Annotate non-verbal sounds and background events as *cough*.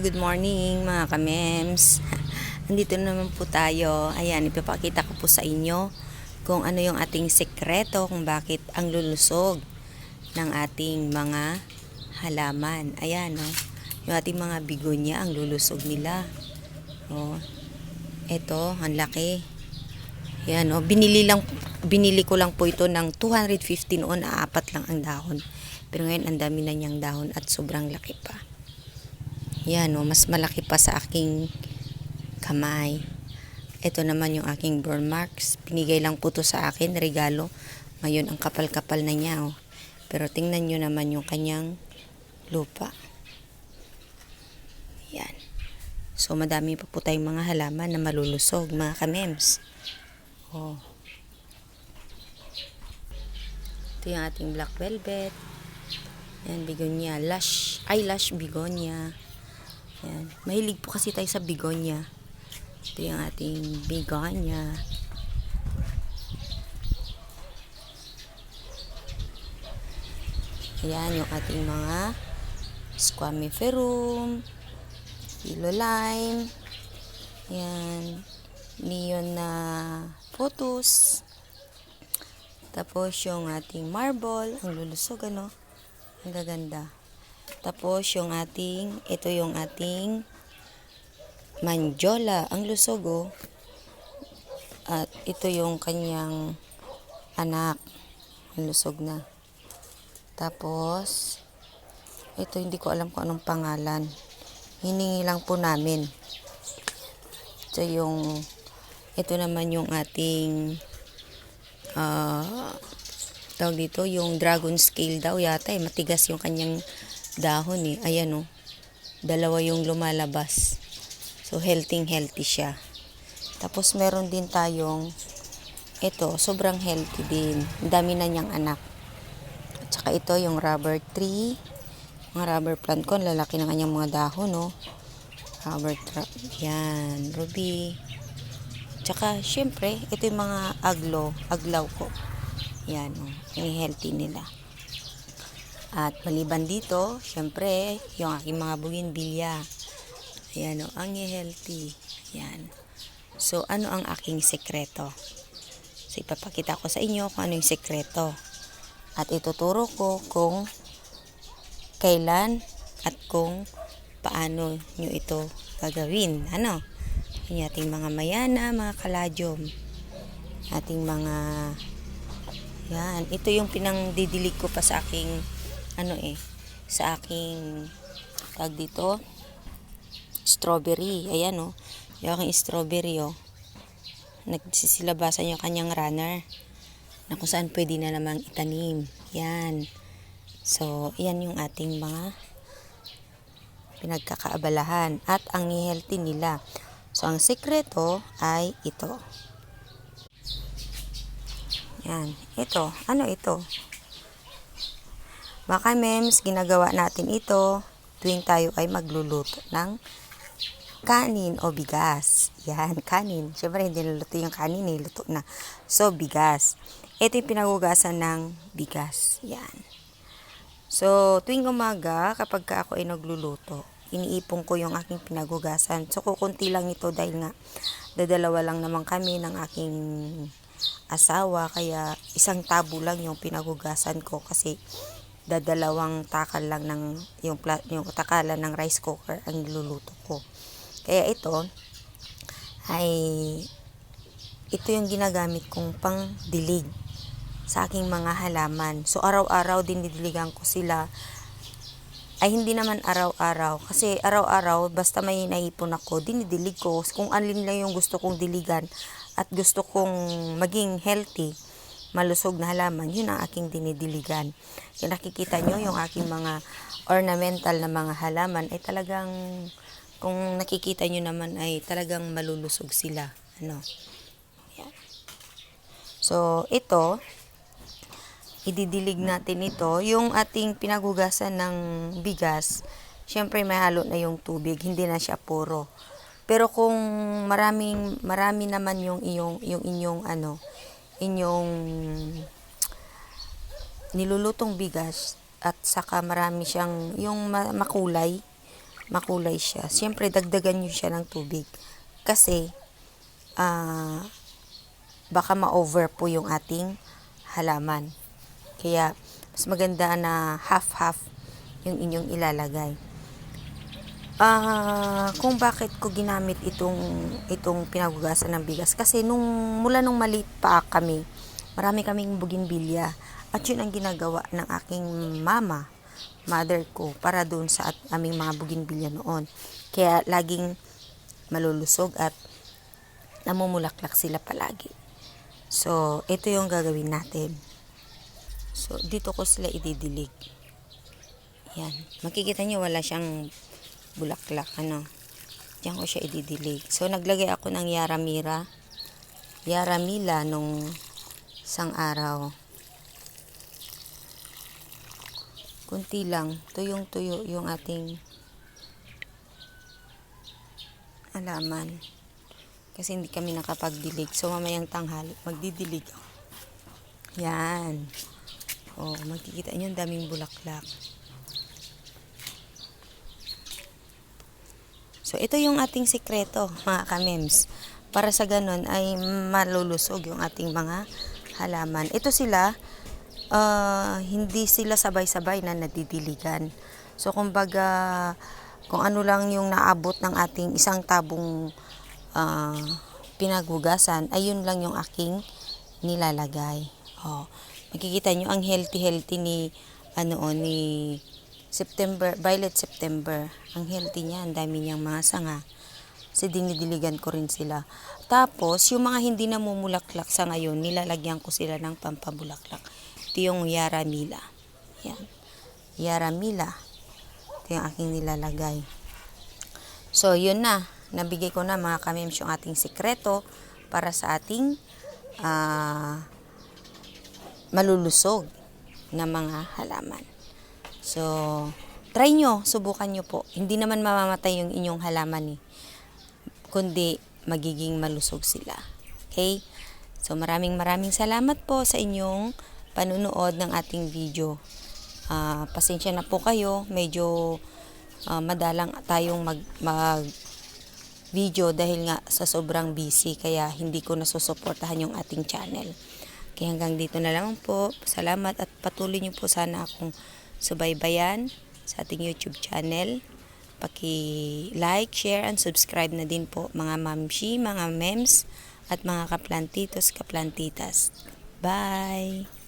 good morning mga kamems. *laughs* Andito na naman po tayo. Ayan, ipapakita ko po sa inyo kung ano yung ating sekreto kung bakit ang lulusog ng ating mga halaman. Ayan, no? Yung ating mga bigonya, ang lulusog nila. Oh. Ito, ang laki. Yan, oh. Binili lang binili ko lang po ito ng 250 noon, apat lang ang dahon. Pero ngayon, ang dami na niyang dahon at sobrang laki pa. Yan, oh, mas malaki pa sa aking kamay. Ito naman yung aking burn marks. Pinigay lang po to sa akin, regalo. Ngayon, ang kapal-kapal na niya. Oh. Pero tingnan nyo naman yung kanyang lupa. Yan. So, madami pa po tayong mga halaman na malulusog, mga kamems. Oh. Ito yung ating black velvet. Yan, bigonia. Lush, eyelash bigonia. Yan. Mahilig po kasi tayo sa bigonia. Ito yung ating bigonia. Ayan yung ating mga squamiferum, philo lime, yan, neon na photos, tapos yung ating marble, ang lulusog ano, ang gaganda. Tapos yung ating, ito yung ating manjola, ang lusog oh. At ito yung kanyang anak, ang lusog na. Tapos, ito hindi ko alam kung anong pangalan. Hiningi lang po namin. Ito yung, ito naman yung ating, ah, tawag dito, yung dragon scale daw yata eh. Matigas yung kanyang dahon eh. Ayan oh. Dalawa yung lumalabas. So, healthy healthy siya. Tapos, meron din tayong, ito, sobrang healthy din. Dami na niyang anak. At saka ito, yung rubber tree. Mga rubber plant ko, lalaki ng kanyang mga dahon, no? Rubber trap. Yan, ruby. Tsaka, syempre, ito yung mga aglo, aglaw ko. Yan, oh, yung healthy nila. At maliban dito, syempre, yung aking mga bougainvillea. Ayan, oh, ang healthy. Yan. So, ano ang aking sekreto? So, ipapakita ko sa inyo kung ano yung sekreto. At ituturo ko kung kailan at kung paano nyo ito gagawin. Ano? Yung ating mga mayana, mga kaladyom. Ating mga yan. Ito yung pinangdidilig ko pa sa aking ano eh, sa aking tag dito strawberry. Ayan oh. Yung aking strawberry oh. Nagsisilabasan yung kanyang runner na kung saan pwede na namang itanim. Yan. So, yan yung ating mga pinagkakaabalahan at ang healthy nila. So, ang sekreto ay ito. Yan. Ito. Ano ito? Baka mems, ginagawa natin ito tuwing tayo ay magluluto ng kanin o bigas. Yan, kanin. Siyempre, hindi naluto yung kanin, eh. Luto na. So, bigas. Ito yung pinagugasan ng bigas. Yan. So, tuwing umaga, kapag ka ako ay nagluluto, iniipon ko yung aking pinagugasan. So, kukunti lang ito dahil nga, dadalawa lang naman kami ng aking asawa. Kaya, isang tabo lang yung pinagugasan ko kasi dadalawang takal lang ng yung, yung takalan ng rice cooker ang niluluto ko. Kaya ito ay ito yung ginagamit kong pang dilig sa aking mga halaman. So araw-araw din didiligan ko sila. Ay hindi naman araw-araw kasi araw-araw basta may naipon ako, dinidilig ko kung alin lang yung gusto kong diligan at gusto kong maging healthy malusog na halaman, yun ang aking dinidiligan. Kaya nakikita nyo yung aking mga ornamental na mga halaman ay talagang kung nakikita nyo naman ay talagang malulusog sila. Ano? Yan. So, ito, ididilig natin ito. Yung ating pinagugasan ng bigas, syempre may halo na yung tubig, hindi na siya puro. Pero kung maraming marami naman yung iyong yung inyong ano, inyong nilulutong bigas at saka marami siyang yung makulay makulay siya. Siyempre, dagdagan nyo siya ng tubig. Kasi, ah, baka ma-over po yung ating halaman. Kaya, mas maganda na half-half yung inyong ilalagay. Ah, kung bakit ko ginamit itong itong pinagugasan ng bigas kasi nung mula nung maliit pa kami, marami kaming bougainvillea at yun ang ginagawa ng aking mama, mother ko para doon sa at aming mga bougainvillea noon. Kaya laging malulusog at namumulaklak sila palagi. So, ito yung gagawin natin. So, dito ko sila ididilig. Yan. Makikita nyo wala siyang bulaklak. Ano. Diyan ko siya ididilig. So, naglagay ako ng Yaramira. Yaramila nung isang araw. Kunti lang. Tuyong tuyo yung ating alaman. Kasi hindi kami nakapagdilig. So, mamayang tanghali, magdidilig. Yan. Oh, makikita nyo, ang daming bulaklak. So, ito yung ating sikreto, mga kamems. Para sa ganun ay malulusog yung ating mga halaman. Ito sila, ah, hindi sila sabay-sabay na nadidiligan. So, kumbaga, kung ano lang yung naabot ng ating isang tabong ah, pinaghugasan, ayun lang yung aking nilalagay. Oh, makikita nyo ang healthy-healthy ni ano oh, ni September, Violet September. Ang healthy niya, ang dami niyang mga sanga. Kasi dinidiligan ko rin sila. Tapos, yung mga hindi namumulaklak sa ngayon, nilalagyan ko sila ng pampabulaklak. Ito yung Yaramila. Yan. Yaramila. Ito yung aking nilalagay. So, yun na. Nabigay ko na mga kamims yung ating sikreto para sa ating ah malulusog na mga halaman. So, try nyo, subukan nyo po. Hindi naman mamamatay yung inyong halaman eh. Kundi magiging malusog sila. Okay? So, maraming maraming salamat po sa inyong panunood ng ating video. Ah, pasensya na po kayo. Medyo ah, madalang tayong mag, mag video dahil nga sa sobrang busy kaya hindi ko nasusuportahan yung ating channel. Kaya hanggang dito na lang po. Salamat at patuloy niyo po sana akong subaybayan sa ating YouTube channel. Paki-like, share, and subscribe na din po mga mamshi, mga mems, at mga kaplantitos, kaplantitas. Bye!